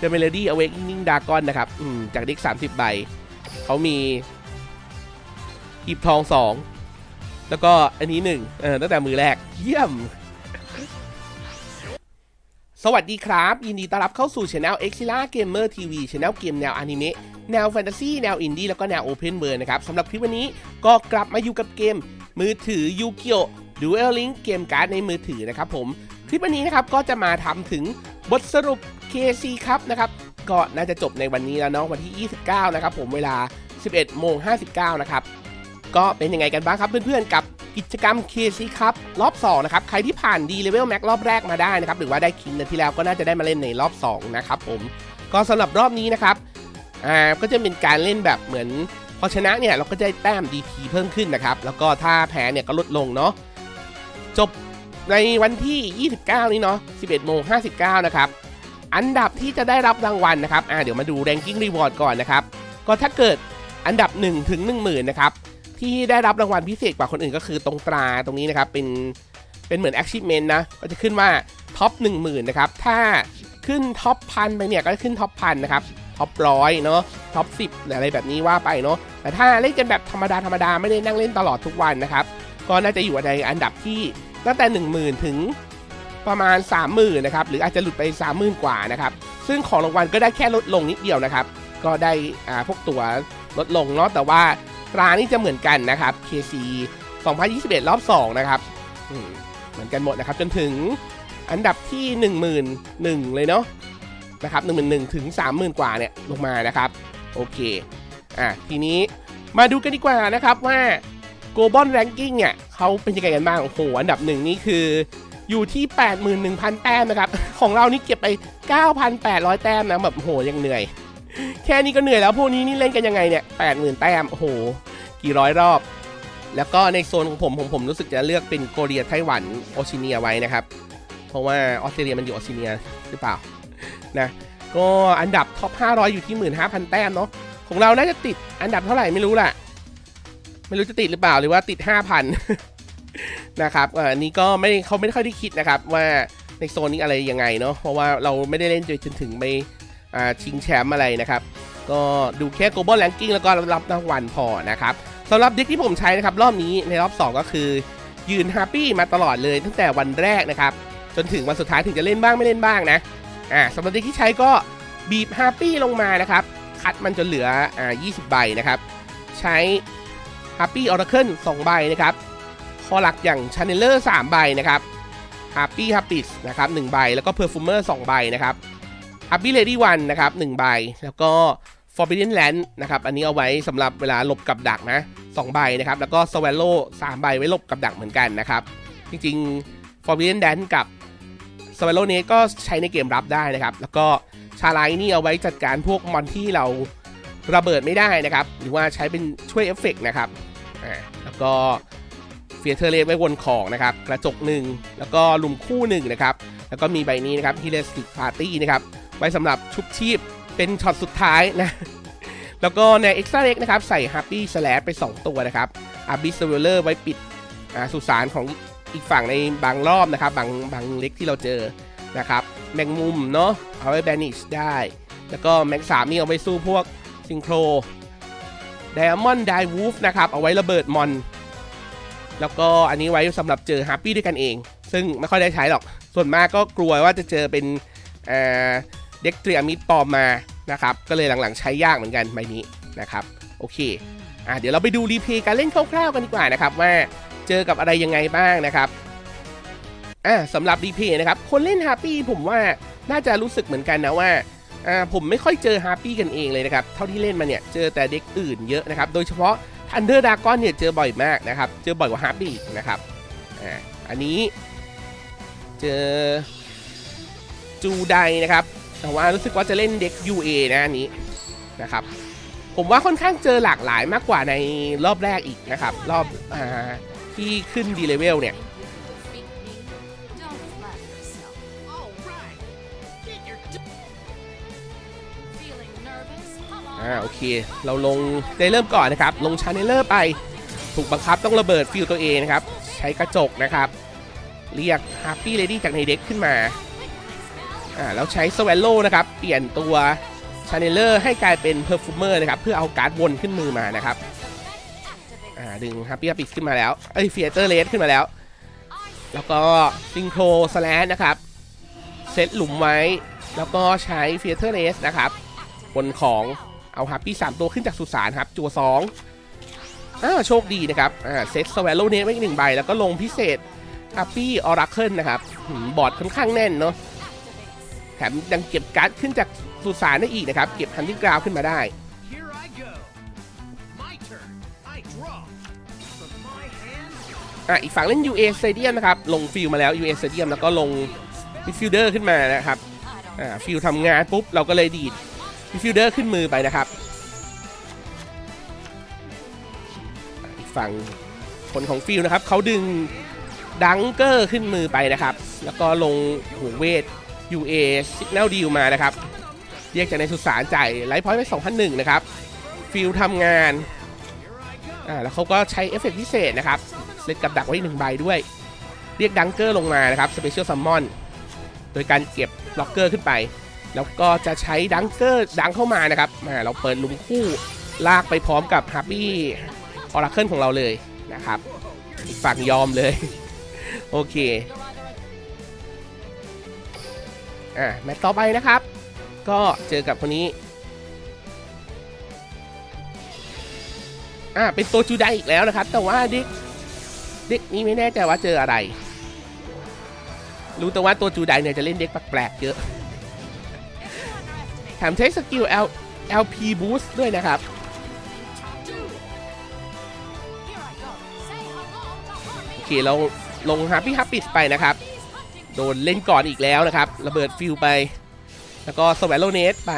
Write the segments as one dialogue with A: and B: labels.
A: The Melody Awakening Dragon นะครับอืมจากเด็ก30 ใบ เขามีหีบทองสองแล้วก็อันนี้หนึ่งเออตั้งแต่มือแรก เยี่ยม สวัสดีครับ ยินดีต้อนรับเข้าสู่ช anel e x i l a Gamer TV Channel เกมแนวอนิเมะแนวแฟนตาซีแนวอินดี้แล้วก็แนวโอเพนเวิ d นะครับสำหรับคลิปวันนี้ก็กลับมาอยู่กับเกม มือถือ yu g i o Duel Link เกมการ์ดในมือถือนะครับผมคลิปวันนี้นะครับก็จะมาทำถึง บทสรุป KC ครับนะครับก็น่าจะจบในวันนี้แล้วเนาะวันที่ 29 นะครับผมเวลา 11โมง59 นะครับ ก็เป็นยังไงกันบ้างครับเพื่อนๆ กับกิจกรรม KC ครับรอบ 2 นะครับ ใครที่ผ่าน D Level Max รอบแรกมาได้นะครับ หรือว่าได้คิงเดือนที่แล้วก็น่าจะได้มาเล่นในรอบ 2 นะครับผมก็สำหรับรอบนี้นะครับอ่าก็จะเป็นการเล่นแบบเหมือนพอชนะเนี่ยเราก็จะได้แต้ม DP เพิ่มขึ้นนะครับ แล้วก็ถ้าแพ้เนี่ยก็ลดลงเนาะจบ ในวันที่ 29 นี้เนาะ 11โมง59 นะครับ อันดับที่จะได้รับรางวัลนะครับ อ่า เดี๋ยวมาดู ranking reward ก่อนนะครับ ก็ถ้าเกิดอันดับ1ถึง10,000นะครับ ที่ได้รับรางวัลพิเศษกว่าคนอื่นก็คือตรงตราตรงนี้นะครับ เป็น เป็นเหมือน achievement นะ ก็จะขึ้นว่าท็อป10,000นะครับ ถ้าขึ้นท็อปพันไปเนี่ยก็จะขึ้นท็อปพันนะครับ ท็อปร้อยเนาะ ท็อปสิบอะไรแบบนี้ว่าไปเนาะ แต่ถ้าเล่นกันแบบธรรมดาธรรมดาไม่ได้นั่งเล่นตลอดทุกวันนะครับ ก็น่าจะอยู่ในอันดับที่ ตั้งแต่ 10,000 ถึงประมาณ 30,000นะครับหรืออาจจะหลุดไป 30,000 กว่านะครับซึ่งของรางวัลก็ได้แค่ลดลงนิดเดียวนะครับ ก็ได้อ่าพวกตัวลดลงเนาะแต่ว่าตรานี่จะเหมือนกันนะครับ KC 2021 รอบ 2 นะครับเหมือนกันหมดนะครับ จนถึงอันดับที่10,001เลยเนาะนะครับ11,000ถึง 30,000 กว่าเนี่ยลงมานะครับ โอเคอะทีนี้มาดูกันดีกว่านะครับว่า Global Ranking เนี่ยเขาเป็นยังไงกันบ้างโอ้โหอันดับหนึ่งนี่คืออยู่ที่ 81,000 แต้มนะครับ ของเรานี่เก็บไป 9,800 แต้มนะแบบโหยังเหนื่อย แค่นี้ก็เหนื่อยแล้วพวกนี้นี่เล่นกันยังไงเนี่ย 80,000 แต้มโอ้โห กี่ร้อยรอบ แล้วก็ในโซนของผมผมผมรู้สึกจะเลือกเป็นโกเรียไต้หวันโอชิเนียไว้นะครับ เพราะว่าออสเตรเลียมันอยู่ออชิเนียหรือเปล่านะก็อันดับท็อป 500 อยู่ที่ 15,000 แต้มเนาะของเราน่าจะติดอันดับเท่าไหร่ไม่รู้แหละ ไม่รู้จะติดหรือเปล่าหรือว่าติด 5,000 นะครับอ่าอันนี้ก็ไม่เขาไม่ค่อยได้คิดนะครับว่าในโซนนี้อะไรยังไงเนาะเพราะว่าเราไม่ได้เล่นจนถึงไปอ่าชิงแชมป์อะไรนะครับ ก็ดูแค่ global ranking แล้วก็รับรางวัลพอนะครับสำหรับเด็กที่ผมใช้นะครับรอบนี้ในรอบ 2 ก็คือ ยืน happy มาตลอดเลยตั้งแต่วันแรกนะครับ จนถึงวันสุดท้ายถึงจะเล่นบ้างไม่เล่นบ้างนะอ่าสำหรับเด็กที่ใช้ก็บีบ happy ลงมานะครับ คัดมันจนเหลืออ่า20 ใบนะครับ ใช้ happy oracle 2 ใบนะครับคอหลักอย่าง channeler 3 ใบนะครับ happy happy นะครับ1ใบ แล้วก็ perfumer 2 ใบนะครับ happy lady 1นะครับ1ใบ แล้วก็ forbidden land นะครับ อันนี้เอาไว้สำหรับเวลาหลบกับดักนะ2ใบนะครับ แล้วก็ swallow 3 ใบไว้หลบกับดักเหมือนกันนะครับ จริงๆ forbidden land กับสเปโรเนก็ใช้ในเกมรับได้นะครับ แล้วก็ชาไลนี่เอาไว้จัดการพวกมอนที่เรา ระเบิดไม่ได้นะครับ หรือว่าใช้เป็นช่วยเอฟเฟกต์นะครับอ่าแล้วก็เฟียเทเลสไว้วนของนะครับ กระจกหนึ่งแล้วก็ลุมคู่หนึ่งนะครับ แล้วก็มีใบนี้นะครับฮิเลสติกพาร์ตี้นะครับ ไว้สำหรับชุบชีพเป็นช็อตสุดท้ายนะ แล้วก็ใน Extra Leg นะครับใส่ Happy Slash ไป 2 ตัวนะครับ a b y s s w e l l e r ไว้ปิดสุสานของอีกฝั่งในบางรอบนะครับบางบางเล็กที่เราเจอนะครับแมงมุมเนาะเอาไว้แบนิชได้ แล้วก็แมงสามีเอาไว้สู้พวก ซิงโครไดอะมอนด์ไดวูฟนะครับ เอาไว้ระเบิดมอน แล้วก็อันนี้ไว้สำหรับเจอฮาร์ปี้ด้วยกันเอง ซึ่งไม่ค่อยได้ใช้หรอก ส่วนมากก็กลัวว่าจะเจอเป็นเด็กเตรียมิดปลอมมานะครับ ก็เลยหลังๆใช้ยากเหมือนกันใบนี้นะครับ โอเคอะเดี๋ยวเราไปดูรีเพย์การเล่นคร่าวๆกันดีกว่านะครับ ว่าเจอกับอะไรยังไงบ้างนะครับอ่าสำหรับดีเพย์นะครับ คนเล่นฮาร์ปี้ผมว่าน่าจะรู้สึกเหมือนกันนะว่า อ่าผมไม่ค่อยเจอฮาร์ปี้กันเองเลยนะครับ เท่าที่เล่นมาเนี่ยเจอแต่เด็กอื่นเยอะนะครับ โดยเฉพาะทันเดอร์ดากอนเนี่ยเจอบ่อยมากนะครับ เจอบ่อยกว่าฮาร์ปี้นะครับอ่าอันนี้เจอจูไดนะครับ แต่ว่ารู้สึกว่าจะเล่นเด็ก UA นะอันนี้นะครับ ผมว่าค่อนข้างเจอหลากหลายมากกว่าในรอบแรกอีกนะครับ รอบอาที่ขึ้นดีเลเวลเนี่ยาโอเค เราลงได้เริ่มก่อนนะครับ ลงชาเนลเลอร์ไป ถูกบังคับต้องระเบิดฟิลตัวเองนะครับ ใช้กระจกนะครับ เรียก Happy Lady จากในเด็กขึ้นมาอ่าแล้วใช้สว l โลนะครับ เปลี่ยนตัวชาเนลเลอร์ให้กลายเป็นเพอร์ฟูเมอร์นะครับ เพื่อเอาการ์ดวนขึ้นมือมานะครับอ่าดึงฮัปปี้ฮัปปี้ขึ้นมาแล้วเอ้ยเฟียเตอร์เลสขึ้นมาแล้ว แล้วก็ซิงโครสแลนนะครับเซตหลุมไว้แล้วก็ใช้เฟียเตอร์เลสนะครับบนของ เอาฮัปปี้สามตัวขึ้นจากสุสานครับ จัวสองอ่าโชคดีนะครับอ่าเซตสว l โลเนสไว้อีกหนึ่งใบ แล้วก็ลงพิเศษฮัปปี้ออราเคิลนะครับหืมบอร์ดค่อนข้างแน่นเนาะแถมยังเก็บการ์ดขึ้นจากสุสานได้อีกนะครับ เก็บฮันติ n กราวขึ้นมาได้
B: Here I go. My turn. I draw. From my hand.
A: อะอีกฝั่งเล่น UA Stadium นะครับ ลงฟิลมาแล้ว UA Stadium แล้วก็ลงมิดฟิลเดอร์ขึ้นมานะครับอ่าฟิลทำงานปุ๊บ เราก็เลยดีด มิฟิลเดอร์ขึ้นมือไปนะครับ อีกฝั่งคนของฟิลนะครับเขาดึงดังเกอร์ขึ้นมือไปนะครับ แล้วก็ลงหัวเวท UA Signal Deal มานะครับ เรียกจากในสุสานจ่ายไลฟ์พอยต์ไป 2,001 นะครับ ฟิลทำงาน อ่า แล้วเขาก็ใช้เอฟเฟกต์พิเศษนะครับเซตกับดักไว้หนึ่งใบด้วย เรียกดังเกอร์ลงมานะครับสเปเชียลซัมมอน โดยการเก็บล็อกเกอร์ขึ้นไป แล้วก็จะใช้ดังเกอร์ดังเข้ามานะครับมาเราเปิดลุมคู่ลากไปพร้อมกับฮับบี้ออราเคิลของเราเลยนะครับ อีกฝั่งยอมเลย โอเคอะแมตช์ต่อไปนะครับ ก็เจอกับคนนี้อ่าเป็นตัวจูไดอีกแล้วนะครับ แต่ว่าเด็กเด็กนี้ไม่แน่ใจว่าเจออะไร รู้แต่ว่าตัวจูไดเนี่ยจะเล่นเด็กแปลกๆเยอะ แถมใช้สกิล L LP boost ด้วยนะครับ โอเค เราลงฮาร์ปี้ฮับปิสไปนะครับ โดนเล่นก่อนอีกแล้วนะครับ ระเบิดฟิลไป แล้วก็สวลโลเนสไป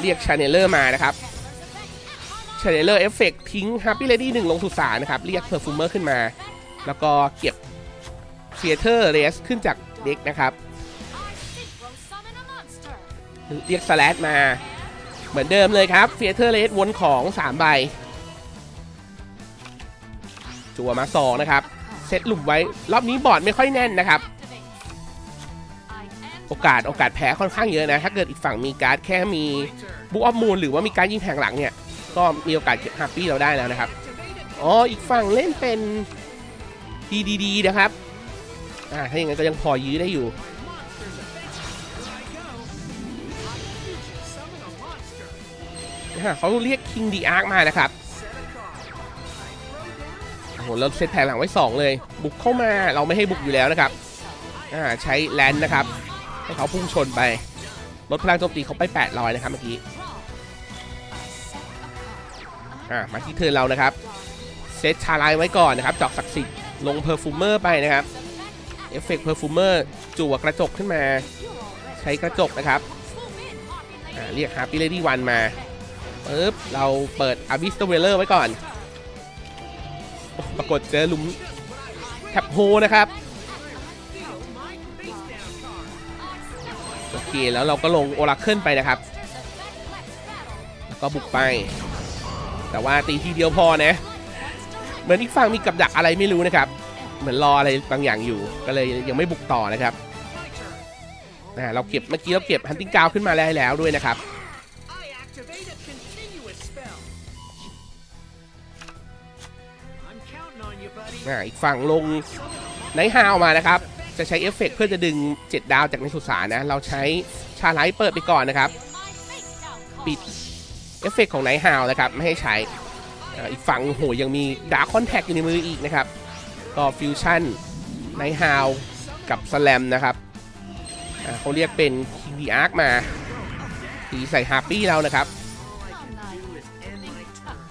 A: เรียกชาเนลเลอร์มานะครับ
C: Reverse effect. Come on
A: ชาเนลเลอร์เอฟเฟกทิ้งฮาร์ปี้เลดี้หนึ่งลงสุสานนะครับ เรียกเพอร์ฟูเมอร์ขึ้นมา แล้วก็เก็บเฟียเตอร์เรสขึ้นจากเด็กนะครับ เรียกสแลดมา เหมือนเดิมเลยครับเฟียเตอร์เลสวนของ 3 ใบ จั่วมา 2 นะครับ เซตหลุมไว้ รอบนี้บอร์ดไม่ค่อยแน่นนะครับ โอกาสโอกาสแพ้ค่อนข้างเยอะนะ ถ้าเกิดอีกฝั่งมีการ์ดแค่มีบุ๊กออฟมูลหรือว่ามีการยิงแผงหลังเนี่ย ก็มีโอกาสเก็บฮาร์ปี้เราได้แล้วนะครับ อ๋อ อีกฝั่งเล่นเป็น DDD นะครับ อ่า ถ้าอย่างนั้นก็ยังพอยื้อได้อยู่ เขาเรียก King the Ark มานะครับโอ้โหเราเซตแผงหลังไว้ 2 เลย บุกเข้ามาเราไม่ให้บุกอยู่แล้วนะครับอ่าใช้แลนด์นะครับ ให้เขาพุ่งชนไปลดพลังโจมตีเขาไป 800 นะครับเมื่อกี้อ่ามาที่เทิร์นเรานะครับ เซตชาไลไว้ก่อนนะครับ จอกศักดิ์สิทธิ์ลงเพอร์ฟูมเมอร์ไปนะครับ เอฟเฟกต์เพอร์ฟูมเมอร์จั่วกระจกขึ้นมา ใช้กระจกนะครับอ่าเรียกฮาร์ปี้เลดี้วันมา ปึ๊บเราเปิดอาบิสเตเวเลอร์ไว้ก่อน ปรากฏเจอหลุมแท็บโฮนะครับ โอเค แล้วเราก็ลงโอราเคิลไปนะครับ แล้วก็บุกไป แต่ว่าตีทีเดียวพอนะ เหมือนอีกฝั่งมีกับดักอะไรไม่รู้นะครับ เหมือนรออะไรบางอย่างอยู่ ก็เลยยังไม่บุกต่อนะครับเราเก็บเมื่อกี้เราเก็บฮันติงกาวขึ้นมาได้แล้วด้วยนะครับ อ่าอีกฝั่งลงไนท์ฮาวมานะครับ จะใช้เอฟเฟกต์เพื่อจะดึง 7 ดาวจากในสุสานนะ เราใช้ชาไลท์เปิดไปก่อนนะครับ ปิดเอฟเฟกต์ของไนท์ฮาวนะครับ ไม่ให้ใช้อ่าอีกฝั่งโหยังมีดาร์คอนแทคอยู่ในมืออีกนะครับ ก็ฟิวชั่นไนท์ฮาวกับสแลมนะครับเขาเรียกเป็นคิงดีอาร์คมาตีใส่ฮาร์ปี้เรานะครับ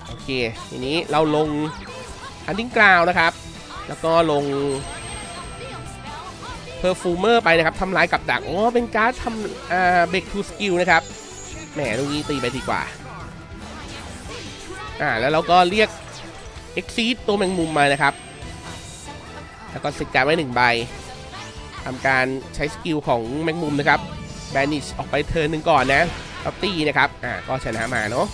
A: โอเค ทีนี้เราลง ฮันติงกราวนะครับ แล้วก็ลงเพอร์ฟูเมอร์ไปนะครับทำลายกับดักอ๋อเป็นการ์ดทำอ่าเบรกทูสกิลนะครับแหมตรงนี้ตีไปดีกว่าอ่าแล้วเราก็เรียก e x ็กซีตัวแมงมุมมานะครับ แล้วก็สิกการไว้หนึ่งใบทำการใช้สกิลของแมงมุมนะครับแบนิชออกไปเทิร์นหนึ่งก่อนนะแล้วตีนะครับ อ่า ก็ชนะมาเนาะ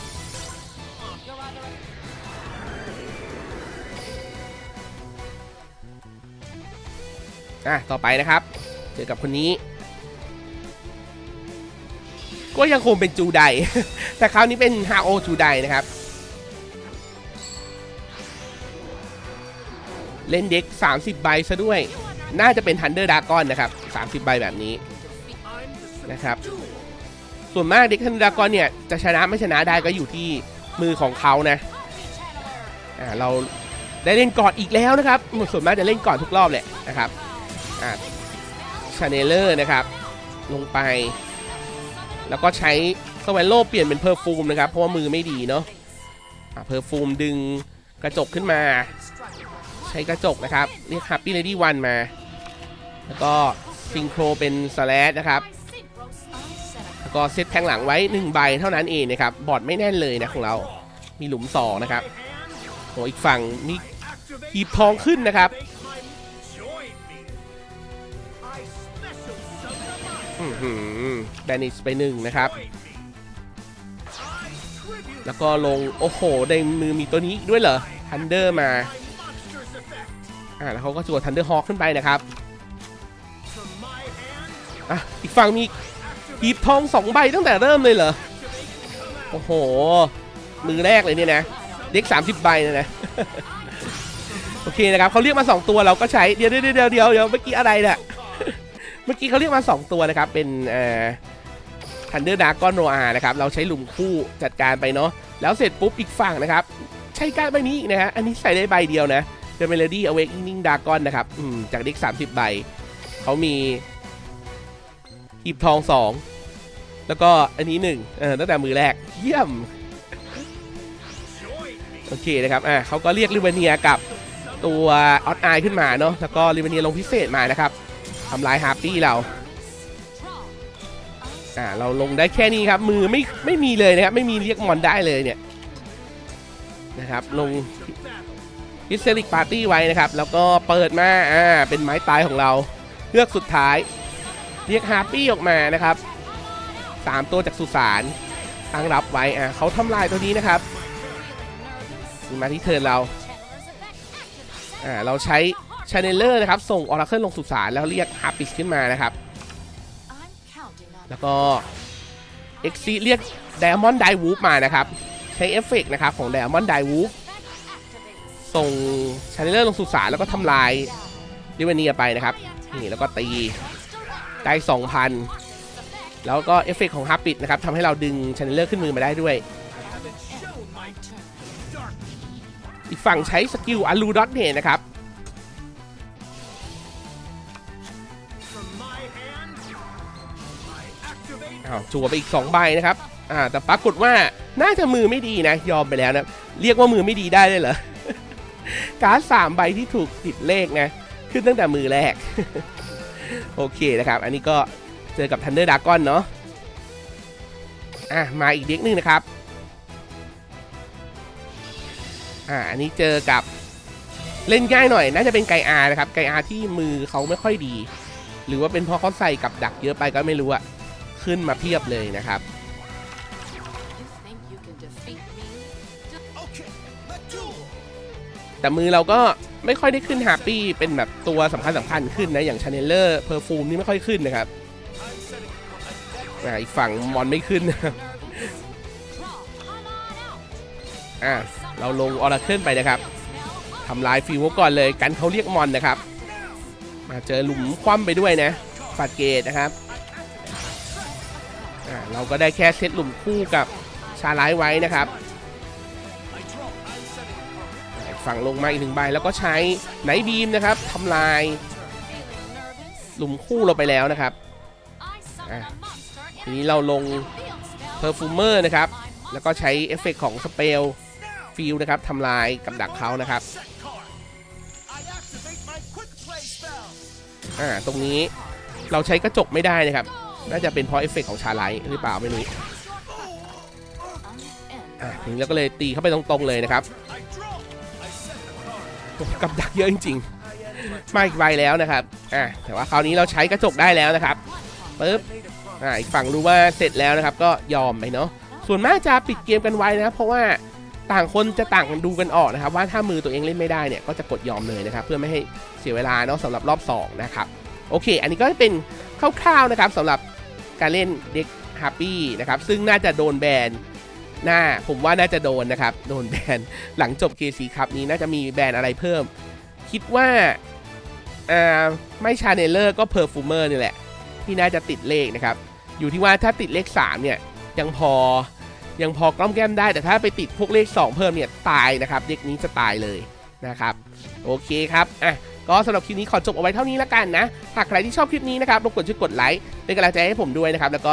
A: อะต่อไปนะครับ เจอกับคนนี้ ก็ยังคงเป็นจูได แต่คราวนี้เป็นฮาโอจูไดนะครับ เล่นเด็ก 30 ใบซะด้วย น่าจะเป็นทันเดอร์ดากอนนะครับ 30 ใบแบบนี้นะครับ ส่วนมากเด็กทันเดอร์ดากอนเนี่ย จะชนะไม่ชนะได้ก็อยู่ที่มือของเขานะอ่าเราได้เล่นก่อนอีกแล้วนะครับ ส่วนมากจะเล่นก่อนทุกรอบแหละนะครับ อ่าชาเนลเลอร์นะครับ ลงไป แล้วก็ใช้สวนโลเปลี่ยนเป็นเพอร์ฟูมนะครับ เพราะว่ามือไม่ดีเนาะเพอร์ฟูมดึงกระจกขึ้นมา ใช้กระจกนะครับ เรียก Happy Lady One มา แล้วก็ซิงโครเป็นสแลดนะครับ แล้วก็เซตแทงหลังไว้ 1 ใบเท่านั้นเองนะครับ บอร์ดไม่แน่นเลยนะของเรา มีหลุม 2 นะครับโอ้อีกฝั่งมีหีบทองขึ้นนะครับ แบนิสไปหนึ่งนะครับ แล้วก็ลง โอ้โห ในมือมีตัวนี้ด้วยเหรอทันเดอร์มา อ่าแล้วเขาก็จวดทันเดอร์ฮอคขึ้นไปนะครับ อะ อีกฝั่งมีหีบทองสองใบตั้งแต่เริ่มเลยเหรอ โอ้โห มือแรกเลยเนี่ยนะ เด็ก 30 ใบนะนะ โอเคนะครับเขาเรียกมา 2 ตัวเราก็ใช้ เดี๋ยวเดี๋ยวเดี๋ยวเดี๋ยวเดี๋ยวเมื่อกี้อะไรเนี่ย เมื่อกี้เขาเรียกมา 2 ตัวนะครับ เป็นเอ่อทันเดอร์ดากอนโนอานะครับ เราใช้หลุมคู่จัดการไปเนาะ แล้วเสร็จปุ๊บอีกฝั่งนะครับ ใช้การใบนี้อีกนะฮะ อันนี้ใส่ได้ใบเดียวนะ The Melody Awakening Dragon นะครับจากเด็ก30 ใบ เขามีหีบทอง 2 แล้วก็อันนี้1เออตั้งแต่มือแรก เยี่ยม โอเคนะครับ อ่าเขาก็เรียกลิเวเนียกับตัวออตไอขึ้นมาเนาะ แล้วก็ลิเวเนียลงพิเศษมานะครับ ทำลายฮาร์ปี้เราอ่าเราลงได้แค่นี้ครับ มือไม่ไม่มีเลยนะครับ ไม่มีเรียกมอนได้เลยเนี่ยนะครับลงฮิสเซริกปาร์ตี้ไว้นะครับ แล้วก็เปิดมาอ่าเป็นไม้ตายของเราเลือกสุดท้าย เรียกฮาร์ปี้ออกมานะครับสามตัวจากสุสานตั้งรับไว้อ่าเขาทำลายตัวนี้นะครับมาที่เทิร์นเราอ่าเราใช้ ชาเนลเลอร์นะครับส่งออร์เคิลลงสุสานแล้วเรียกฮาร์ปิสขึ้นมานะครับ แล้วก็เอ็กซีเรียก Diamond d i w o o f มานะครับ ใช้เอฟเฟกต์นะครับของ Diamond d i w o o f ส่งชาเนลเลอร์ลงสุสานแล้วก็ทำลายดิเวเนียไปนะครับนี่แล้วก็ตีได้2,000 แล้วก็เอฟเฟกต์ของฮาร์ปิดนะครับทำให้เราดึงชาเนลเลอร์ขึ้นมือมาได้ด้วยอีกฝั่งใช้สกิลอาลูดอทเนนะครับ
B: เอา
A: จั่วไปอีก 2 ใบนะครับอ่าแต่ปรากฏว่าน่าจะมือไม่ดีนะ ยอมไปแล้วนะ เรียกว่ามือไม่ดีได้เลยเหรอ การ์ดสามใบที่ถูกติดเลขนะ ขึ้นตั้งแต่มือแรก โอเคนะครับ อันนี้ก็เจอกับ Thunder Dragon เนาะอะมาอีกเด็กนึงนะครับอ่าอันนี้เจอกับเล่นง่ายหน่อย น่าจะเป็นไกอานะครับ ไกอาที่มือเขาไม่ค่อยดี หรือว่าเป็นเพราะเขาใส่กับดักเยอะไปก็ไม่รู้อะ ขึ้นมาเพียบเลยนะครับ แต่มือเราก็ไม่ค่อยได้ขึ้นฮาปี้เป็นแบบตัวสำคัญสำคัญขึ้นนะ อย่างชาเนลเลอร์เพอร์ฟูมนี่ไม่ค่อยขึ้นนะครับอีกฝั่งมอนไม่ขึ้นอ่าเราลงออร์เคิลไปนะครับทำลายฟิวก่อนเลยกันเขาเรียกมอนนะครับ มาเจอหลุมคว่ำไปด้วยนะฟาดเกตนะครับ เราก็ได้แค่เซตหลุมคู่กับชาไลไว้นะครับ ฝั่งลงมาอีกหนึ่งใบแล้วก็ใช้ไนบีมนะครับทำลาย หลุมคู่เราไปแล้วนะครับทีนี้เราลงเพอร์ฟูเมอร์นะครับ แล้วก็ใช้เอฟเฟกต์ของสเปลฟิลนะครับทำลายกับดักเขานะครับตรงนี้เราใช้กระจกไม่ได้นะครับ น่าจะเป็นเพราะเอฟเฟกต์ของชาไลท์หรือเปล่าไม่รู้อ่าทีนี้เราก็เลยตีเข้าไปตรงๆเลยนะครับ กับดักเยอะจริงๆ มาอีกใบแล้วนะครับอ่าแต่ว่าคราวนี้เราใช้กระจกได้แล้วนะครับปึ๊บอ่าอีกฝั่งรู้ว่าเสร็จแล้วนะครับ ก็ยอมไปเนาะส่วนมากจะปิดเกมกันไว้นะครับเพราะว่าต่างคนจะต่างกันดูกันออกนะครับ ว่าถ้ามือตัวเองเล่นไม่ได้เนี่ยก็จะกดยอมเลยนะครับ เพื่อไม่ให้เสียเวลาเนาะสำหรับรอบสองนะครับโอเค อันนี้ก็เป็นคร่าวๆนะครับสำหรับ การเล่นเด็กฮาร์ปี้นะครับซึ่งน่าจะโดนแบนหน้าผมว่าน่าจะโดนนะครับ โดนแบนหลังจบ KC ครับนี้น่าจะมีแบนอะไรเพิ่ม คิดว่าอ่าไม่ชาเนลเลอร์ก็เพอร์ฟูเมอร์นี่แหละ ที่น่าจะติดเลขนะครับ อยู่ที่ว่าถ้าติดเลข 3 เนี่ย ยังพอยังพอกล้อมแก้มได้แต่ถ้าไปติดพวกเลข 2 เพิ่มเนี่ย ตายนะครับ เด็กนี้จะตายเลยนะครับ โอเคครับอะ ก็สำหรับคลิปนี้ขอจบเอาไว้เท่านี้แล้วกันนะ หากใครที่ชอบคลิปนี้นะครับรบกวนช่วยกดไลค์เป็นกำลังใจให้ผมด้วยนะครับ แล้วก็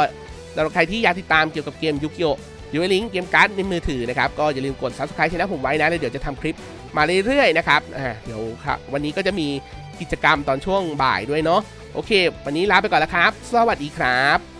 A: สำหรับใครที่อยากติดตามเกี่ยวกับเกมยุกิโอยูไอลิงเกมการ์ดในมือถือนะครับ ก็อย่าลืมกด subscribe ช่องผมไว้นะ แล้วเดี๋ยวจะทำคลิปมาเรื่อยๆนะครับเดี๋ยวครับวันนี้ก็จะมีกิจกรรมตอนช่วงบ่ายด้วยเนาะโอเค วันนี้ลาไปก่อนแล้วครับ สวัสดีครับ